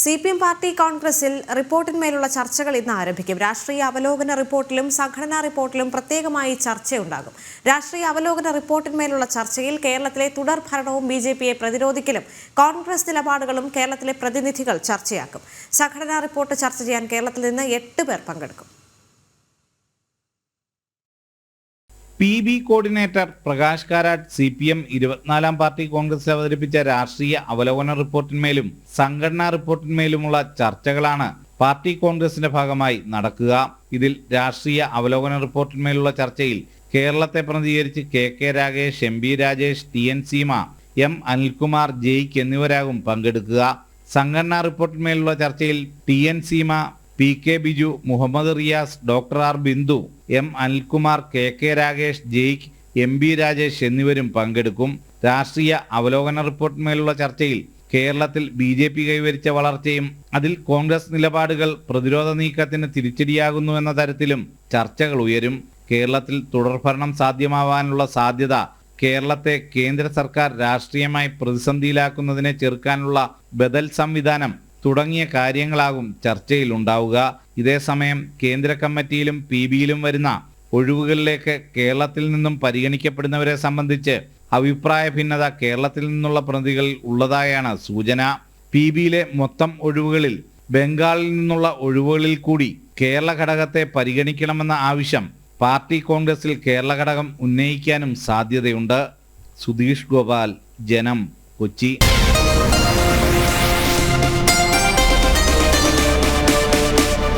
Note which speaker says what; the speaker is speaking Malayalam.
Speaker 1: സി പി എം പാർട്ടി കോൺഗ്രസിൽ റിപ്പോർട്ടിന്മേലുള്ള ചർച്ചകൾ ഇന്ന് ആരംഭിക്കും. രാഷ്ട്രീയ അവലോകന റിപ്പോർട്ടിലും സംഘടനാ റിപ്പോർട്ടിലും പ്രത്യേകമായി ചർച്ചയുണ്ടാകും. രാഷ്ട്രീയ അവലോകന റിപ്പോർട്ടിന്മേലുള്ള ചർച്ചയിൽ കേരളത്തിലെ തുടർ ഭരണവും ബി ജെ പിയെ പ്രതിരോധിക്കലും കോൺഗ്രസ് നിലപാടുകളും കേരളത്തിലെ പ്രതിനിധികൾ ചർച്ചയാക്കും. സംഘടനാ റിപ്പോർട്ട് ചർച്ച ചെയ്യാൻ കേരളത്തിൽ നിന്ന് എട്ട് പേർ പങ്കെടുക്കും.
Speaker 2: P B coordinator Prakash Karat C P M ഇരുപത്തിനാലാം പാർട്ടി കോൺഗ്രസിൽ അവതരിപ്പിച്ച രാഷ്ട്രീയ അവലോകന റിപ്പോർട്ടിന്മേലും സംഘടനാ റിപ്പോർട്ടിന്മേലുമുള്ള ചർച്ചകളാണ് പാർട്ടി കോൺഗ്രസിന്റെ ഭാഗമായി നടക്കുക. ഇതിൽ രാഷ്ട്രീയ അവലോകന റിപ്പോർട്ടിന്മേലുള്ള ചർച്ചയിൽ കേരളത്തെ പ്രതിനിധീകരിച്ച് K K Ragesh M B Rajesh T N Seema M Anilkumar Jaick എന്നിവരാകും പങ്കെടുക്കുക. സംഘടനാ റിപ്പോർട്ടിന്മേലുള്ള ചർച്ചയിൽ T N Seema P K Biju Muhammad Riyas doctor R Bindu M Anilkumar K K Rakesh Jaick M B Rajesh എന്നിവരും പങ്കെടുക്കും. രാഷ്ട്രീയ അവലോകന റിപ്പോർട്ടിന്മേലുള്ള ചർച്ചയിൽ കേരളത്തിൽ ബി ജെ പി കൈവരിച്ച വളർച്ചയും അതിൽ കോൺഗ്രസ് നിലപാടുകൾ പ്രതിരോധ നീക്കത്തിന് തിരിച്ചടിയാകുന്നുവെന്ന തരത്തിലും ചർച്ചകൾ ഉയരും. കേരളത്തിൽ തുടർഭരണം സാധ്യമാവാനുള്ള സാധ്യത കേരളത്തെ കേന്ദ്ര സർക്കാർ രാഷ്ട്രീയമായി പ്രതിസന്ധിയിലാക്കുന്നതിനെ ചെറുക്കാനുള്ള ബദൽ സംവിധാനം തുടങ്ങിയ കാര്യങ്ങളാകും ചർച്ചയിലുണ്ടാവുക. ഇതേസമയം കേന്ദ്ര കമ്മിറ്റിയിലും പി ബിയിലും വരുന്ന ഒഴിവുകളിലേക്ക് കേരളത്തിൽ നിന്നും പരിഗണിക്കപ്പെടുന്നവരെ സംബന്ധിച്ച് അഭിപ്രായ ഭിന്നത കേരളത്തിൽ നിന്നുള്ള പ്രതികൾ ഉള്ളതായാണ് സൂചന. പി ബിയിലെ മൊത്തം ഒഴിവുകളിൽ ബംഗാളിൽ നിന്നുള്ള ഒഴിവുകളിൽ കൂടി കേരള ഘടകത്തെ പരിഗണിക്കണമെന്ന ആവശ്യം പാർട്ടി കോൺഗ്രസിൽ കേരള ഘടകം ഉന്നയിക്കാനും സാധ്യതയുണ്ട്. സുധീഷ് ഗോപാൽ ജനം കൊച്ചി.